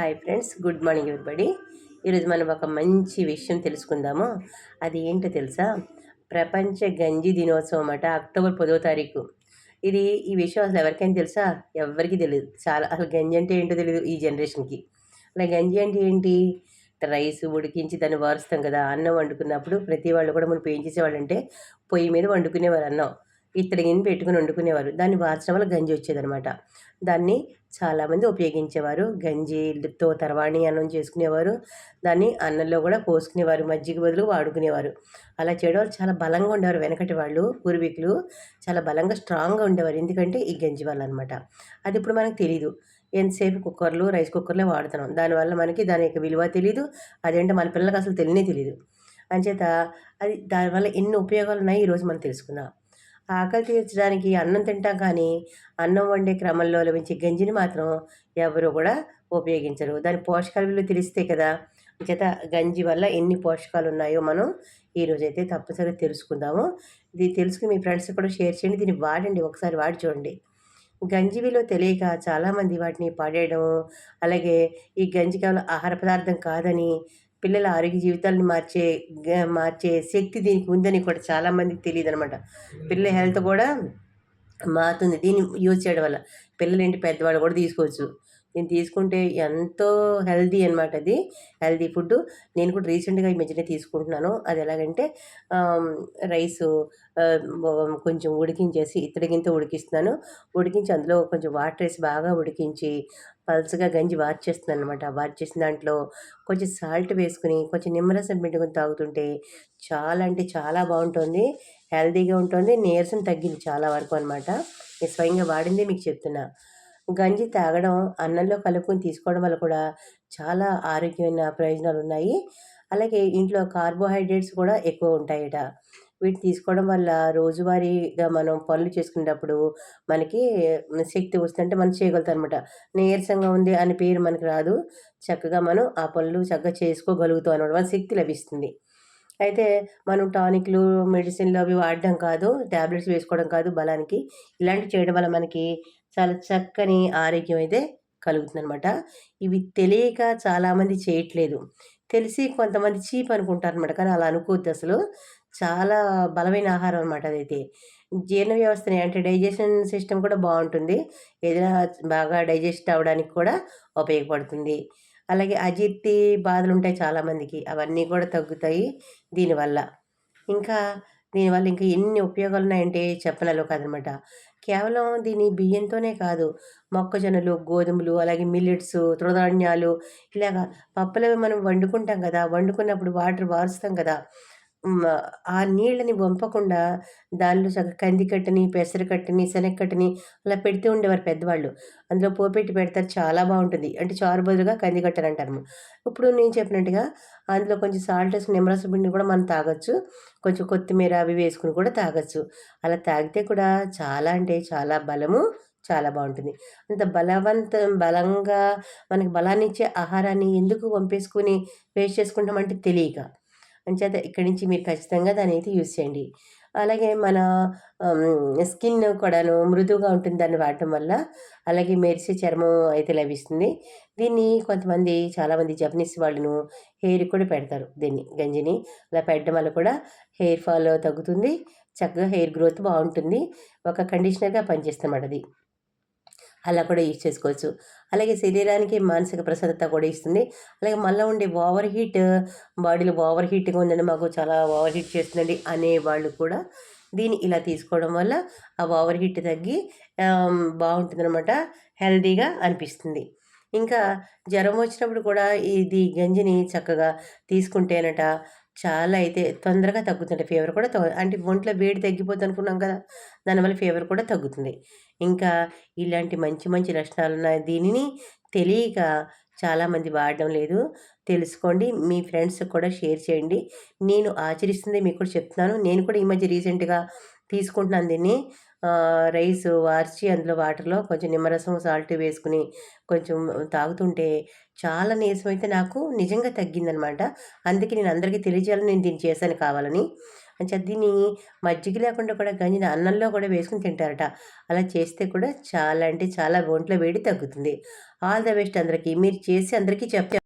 Hi friends good morning everybody. ఈరోజు మనం ఒక మంచి విషయం తెలుసుకుందాము. అది ఏంటో తెలుసా? ప్రపంచ గంజి దినోత్సవం అట అక్టోబర్ పదో తారీఖు. ఇది ఈ విషయం అసలు ఎవరికైనా తెలుసా? ఎవరికి తెలియదు చాలా అసలు గంజి అంటే ఏంటో తెలియదు ఈ జనరేషన్కి. అలా గంజి అంటే ఏంటి? రైస్ ఉడికించి దాన్ని వారుస్తాం కదా అన్నం వండుకున్నప్పుడు ప్రతి వాళ్ళు కూడా మనం ఏం చేసేవాళ్ళు అంటే పొయ్యి మీద వండుకునేవారు అన్నం. ఇత్తడి గిన్నె పెట్టుకుని వండుకునేవారు. దాన్ని వార్చడం వల్ల గంజి వచ్చేదనమాట దాన్ని చాలామంది ఉపయోగించేవారు. గంజితో తర్వాణి అన్నం చేసుకునేవారు. దాన్ని అన్నంలో కూడా పోసుకునేవారు. మజ్జిగ బదులు వాడుకునేవారు. అలా చేయడం వల్ల చాలా బలంగా ఉండేవారు వెనకటి వాళ్ళు పూర్వీకులు. చాలా బలంగా స్ట్రాంగ్గా ఉండేవారు. ఎందుకంటే ఈ గంజి వల్ల అనమాట అది ఇప్పుడు మనకు తెలియదు ఎంతసేపు కుక్కర్లు రైస్ కుక్కర్లే వాడుతున్నాం. దానివల్ల మనకి దాని యొక్క విలువ తెలియదు అదేంటో మన పిల్లలకు అసలు తెలియనే తెలియదు అంచేత అది దానివల్ల ఎన్ని ఉపయోగాలు ఉన్నాయి ఈరోజు మనం తెలుసుకుందాం. ఆకలి తీర్చడానికి అన్నం తింటాం కానీ అన్నం వండే క్రమంలో లభించే గంజిని మాత్రం ఎవరు కూడా ఉపయోగించరు. దాని పోషకాల విలువ తెలిస్తే కదా చేత గంజి వల్ల ఎన్ని పోషకాలు ఉన్నాయో మనం ఈరోజు అయితే తప్పనిసరిగా తెలుసుకుందాము. ఇది తెలుసుకుని మీ ఫ్రెండ్స్ కూడా షేర్ చేయండి దీన్ని వాడండి ఒకసారి వాడి చూడండి. గంజి విలువ తెలియక చాలామంది వాటిని పాడేయడం అలాగే ఈ గంజి కేవలం ఆహార పదార్థం కాదని పిల్లల ఆరోగ్య జీవితాలను మార్చే మార్చే శక్తి దీనికి ఉందని కూడా చాలామందికి తెలియదు అనమాట పిల్లల హెల్త్ కూడా మారుతుంది. దీన్ని యూజ్ చేయడం వల్ల పిల్లలేంటి పెద్దవాళ్ళు కూడా తీసుకోవచ్చు. నేను తీసుకుంటే ఎంతో హెల్దీ అనమాట అది. హెల్దీ ఫుడ్ నేను కూడా రీసెంట్గా ఈ మధ్యనే తీసుకుంటున్నాను. అది ఎలాగంటే రైసు కొంచెం ఉడికించేసి ఇత్తడిగింత ఉడికిస్తున్నాను. ఉడికించి అందులో కొంచెం వాటర్ వేసి బాగా ఉడికించి పల్స్గా గంజి వార్చేస్తున్నాను అనమాట వార్చేసిన దాంట్లో కొంచెం సాల్ట్ వేసుకుని కొంచెం నిమ్మరసం పెట్టుకుని తాగుతుంటే చాలా అంటే చాలా బాగుంటుంది. హెల్తీగా ఉంటుంది. నీరసం తగ్గింది చాలా వరకు అనమాట నేను స్వయంగా వాడిందే మీకు చెప్తున్నా. గంజి తాగడం అన్నంలో కలుపుకొని తీసుకోవడం వల్ల కూడా చాలా ఆరోగ్యమైన ప్రయోజనాలు ఉన్నాయి అలాగే ఇంట్లో కార్బోహైడ్రేట్స్ కూడా ఎక్కువ ఉంటాయట. వీటిని తీసుకోవడం వల్ల రోజువారీగా మనం పనులు చేసుకునేటప్పుడు మనకి శక్తి వస్తుంటే మనం చేయగలుగుతాం అనమాట నీరసంగా ఉంది అనే పేరు మనకి రాదు. చక్కగా మనం ఆ పనులు చక్కగా చేసుకోగలుగుతాం అనమాట మన శక్తి లభిస్తుంది. అయితే మనం టానిక్లు మెడిసిన్లు అవి వాడడం కాదు ట్యాబ్లెట్స్ వేసుకోవడం కాదు బలానికి. ఇలాంటివి చేయడం వల్ల మనకి చాలా చక్కని ఆరోగ్యం అయితే కలుగుతుంది అనమాట ఇవి తెలియక చాలామంది చేయట్లేదు. తెలిసి కొంతమంది చీప్ అనుకుంటారు అనమాట కానీ అలా అనుకోవద్దు అసలు. చాలా బలమైన ఆహారం అనమాట అదైతే. జీర్ణ వ్యవస్థని అంటే డైజెషన్ సిస్టమ్ కూడా బాగుంటుంది. ఏదైనా బాగా డైజెస్ట్ అవ్వడానికి కూడా ఉపయోగపడుతుంది. అలాగే అజీర్తి బాధలు ఉంటాయి చాలామందికి అవన్నీ కూడా తగ్గుతాయి దీనివల్ల. ఇంకా దీనివల్ల ఇంకా ఎన్ని ఉపయోగాలు ఉన్నాయంటే చెప్పనలో కాదనమాట కేవలం దీని బియ్యంతోనే కాదు మొక్కజొన్నలు గోధుమలు అలాగే మిల్లెట్స్ తృణధాన్యాలు ఇలాగా పప్పులవి మనం వండుకుంటాం కదా వండుకున్నప్పుడు వాటర్ వారుస్తాం కదా ఆ నీళ్ళని వంపకుండా దానిలో సగం కందికట్టని పెసరకట్టని శనగకట్టని అలా పెడుతూ ఉండేవారు పెద్దవాళ్ళు. అందులో పోపెట్టి పెడతారు. చాలా బాగుంటుంది. అంటే చారు బదులుగా కందికట్టని అంటారు ఇప్పుడు నేను చెప్పినట్టుగా అందులో కొంచెం సాల్ట్ వేసుకుని నిమ్మరస పిండిని కూడా మనం తాగొచ్చు. కొంచెం కొత్తిమీర అవి వేసుకుని కూడా తాగొచ్చు. అలా తాగితే కూడా చాలా అంటే చాలా బలము చాలా బాగుంటుంది. అంత బలవంతం బలంగా మనకి బలాన్ని ఇచ్చే ఆహారాన్ని ఎందుకు పంపేసుకుని వేస్ట్ చేసుకుంటామంటే తెలియక. అంచేత ఇక్కడి నుంచి మీరు ఖచ్చితంగా దాన్ని అయితే యూస్ చేయండి. అలాగే మన స్కిన్ కూడాను మృదువుగా ఉంటుంది దాన్ని వాడటం వల్ల అలాగే మెరిసే చర్మం అయితే లభిస్తుంది. దీన్ని కొంతమంది చాలామంది జపనీస్ వాళ్ళను హెయిర్ కూడా పెడతారు దీన్ని గంజిని. అలా పెట్టడం వల్ల కూడా హెయిర్ ఫాల్ తగ్గుతుంది చక్కగా హెయిర్ గ్రోత్ బాగుంటుంది ఒక కండిషనర్గా పనిచేస్తామన్నమాట అది. అలా కూడా యూజ్ చేసుకోవచ్చు. అలాగే శరీరానికి మానసిక ప్రశాంతత కూడా ఇస్తుంది. అలాగే మళ్ళీ ఉండే ఓవర్ హీట్ బాడీలో ఓవర్ హీట్గా ఉందండి మాకు చాలా ఓవర్ హీట్ చేస్తుందండి అనే వాళ్ళు కూడా దీన్ని ఇలా తీసుకోవడం వల్ల ఆ ఓవర్ హీట్ తగ్గి బాగుంటుందన్నమాట. హెల్దీగా అనిపిస్తుంది. ఇంకా జ్వరం వచ్చినప్పుడు కూడా ఇది గంజిని చక్కగా తీసుకుంటేనట చాలా అయితే తొందరగా తగ్గుతుంది ఫీవర్ కూడా అంటే ఒంట్లో వేడి తగ్గిపోతుంది అనుకున్నాం కదా దానివల్ల ఫీవర్ కూడా తగ్గుతుంది. ఇంకా ఇలాంటి మంచి మంచి లక్షణాలు ఉన్నాయి దీనిని తెలియక చాలామంది వాడడం లేదు. తెలుసుకోండి మీ ఫ్రెండ్స్ కూడా షేర్ చేయండి. నేను ఆచరిస్తుంది మీకు కూడా చెప్తున్నాను. నేను కూడా ఈ మధ్య రీసెంట్గా తీసుకుంటున్నాను దీన్ని. రైస్ వార్చి అందులో వాటర్లో కొంచెం నిమ్మరసం సాల్ట్ వేసుకుని కొంచెం తాగుతుంటే చాలా నీరసం అయితే నాకు నిజంగా తగ్గిందనమాట. అందుకే నేను అందరికీ తెలియజేయాలని నేను దీన్ని చేశాను కావాలని. అంటే దీన్ని మజ్జిగ లేకుండా కూడా గంజిని అన్నంలో కూడా వేసుకుని తింటారట. అలా చేస్తే కూడా చాలా అంటే చాలా ఒంట్లో వేడి తగ్గుతుంది. ఆల్ ద బెస్ట్ అందరికీ. మీరు చేసి అందరికీ చెప్తే